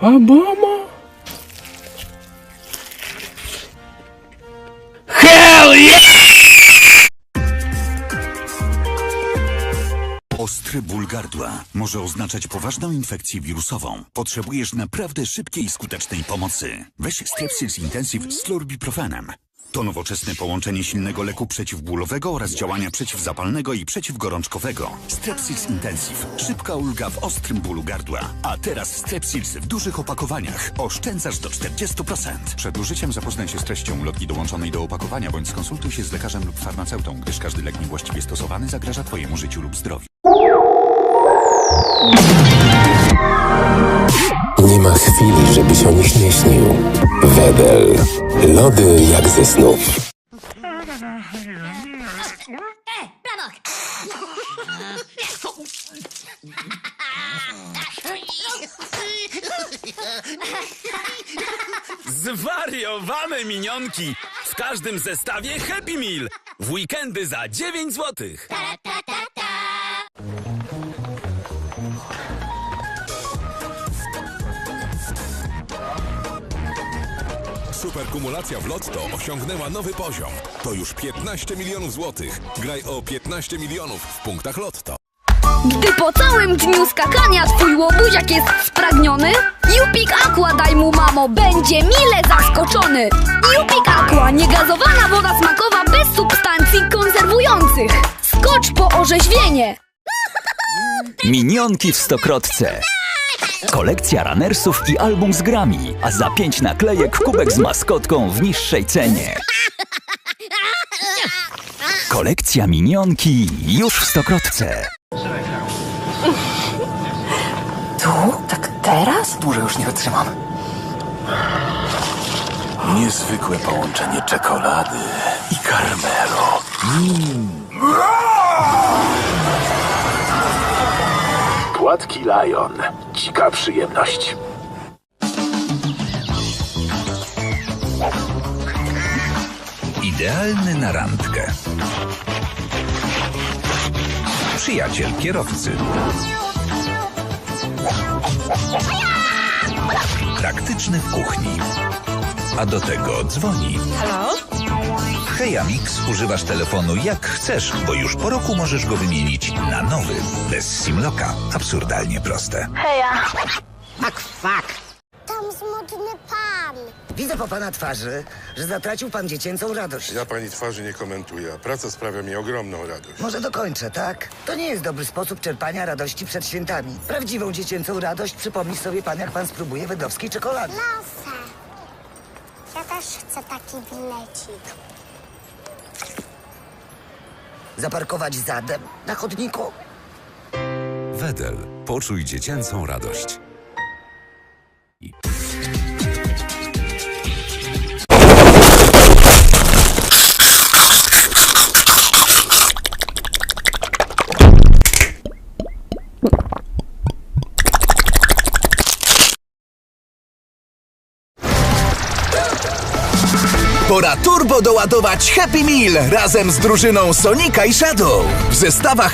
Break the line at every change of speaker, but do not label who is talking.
Obama? Hell yeah!
Ostry ból gardła może oznaczać poważną infekcję wirusową. Potrzebujesz naprawdę szybkiej i skutecznej pomocy. Weź Strepsils Intensive z florbiprofenem. To nowoczesne połączenie silnego leku przeciwbólowego oraz działania przeciwzapalnego i przeciwgorączkowego. Strepsils Intensive. Szybka ulga w ostrym bólu gardła. A teraz Strepsils w dużych opakowaniach. Oszczędzasz do 40%. Przed użyciem zapoznaj się z treścią ulotki dołączonej do opakowania bądź skonsultuj się z lekarzem lub farmaceutą, gdyż każdy lek niewłaściwie stosowany zagraża Twojemu życiu lub zdrowiu.
Nie ma chwili, żebyś o nich nie śnił. Wedel. Lody jak ze snów.
Zwariowane minionki! W każdym zestawie Happy Meal! W weekendy za 9 złotych.
Superkumulacja w Lotto osiągnęła nowy poziom. To już 15 milionów złotych. Graj o 15 milionów w punktach Lotto.
Gdy po całym dniu skakania twój łobuziak jest spragniony, Jupik Aqua daj mu mamo, będzie mile zaskoczony. Jupik Aqua, niegazowana woda smakowa bez substancji konserwujących. Skocz po orzeźwienie!
Minionki w stokrotce. Kolekcja runnersów i album z grami, a za pięć naklejek kubek z maskotką w niższej cenie. Kolekcja minionki już w stokrotce.
Tak teraz? Dłużej już nie wytrzymam.
Niezwykłe połączenie czekolady i karmelu.
Gładki Lion. Dzika przyjemność.
Idealny na randkę. Przyjaciel kierowcy. Praktyczny w kuchni. A do tego dzwoni.
Halo?
W Heja Mix używasz telefonu jak chcesz, bo już po roku możesz go wymienić na nowy, bez simloka. Absurdalnie proste.
Heja.
Fak, fak.
Tam smutny pan.
Widzę po pana twarzy, że zatracił pan dziecięcą radość.
Ja pani twarzy nie komentuję, a praca sprawia mi ogromną radość.
Może dokończę, tak? To nie jest dobry sposób czerpania radości przed świętami. Prawdziwą dziecięcą radość przypomni sobie pan, jak pan spróbuje wedowskiej czekolady.
Proszę. Ja też chcę taki bilecik.
Zaparkować zadem na chodniku.
Wedel. Poczuj dziecięcą radość.
Pora turbo doładować Happy Meal razem z drużyną Sonika i Shadow. W zestawach